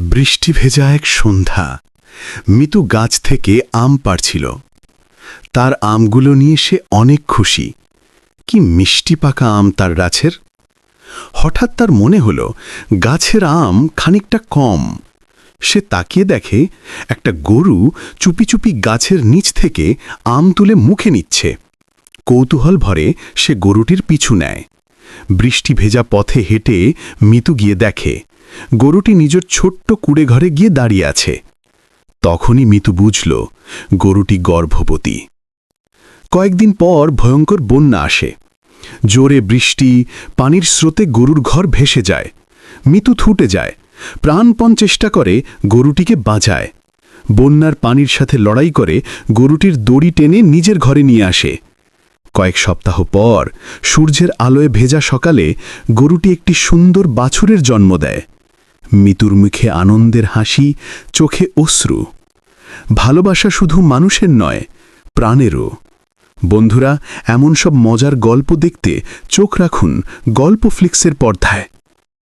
বৃষ্টি ভেজা এক সন্ধ্যা। মিতু গাছ থেকে আম পাড়ছিল। তার আমগুলো নিয়ে সে অনেক খুশি। কি মিষ্টি পাকা আম তার গাছের? হঠাৎ তার মনে হল, গাছের আম খানিকটা কম। সে তাকিয়ে দেখে, একটা গরু চুপি চুপি গাছের নিচ থেকে আম তুলে মুখে নিচ্ছে। কৌতূহল ভরে সে গরুটির পিছু নেয়। বৃষ্টি ভেজা পথে হেঁটে মিতু গিয়ে দেখে গরুটি নিজের ছোট্ট কুড়ে ঘরে গিয়ে দাঁড়িয়ে আছে। তখনই মিতু বুঝল, গরুটি গর্ভবতী। কয়েকদিন পর ভয়ঙ্কর বন্যা আসে। জোরে বৃষ্টি, পানির স্রোতে গরুর ঘর ভেসে যায়। মিতু থুটে যায়, প্রাণপণ চেষ্টা করে গরুটিকে বাঁচায়। বন্যার পানির সাথে লড়াই করে গরুটির দড়ি টেনে নিজের ঘরে নিয়ে আসে। কয়েক সপ্তাহ পর সূর্যের আলোয় ভেজা সকালে গরুটি একটি সুন্দর বাছুরের জন্ম দেয়। মিতুর মুখে আনন্দের হাসি, চোখে অশ্রু। ভালোবাসা শুধু মানুষের নয়, প্রাণেরও। বন্ধুরা, এমন সব মজার গল্প দেখতে চোখ রাখুন গল্প ফ্লিক্সের পর্দায়।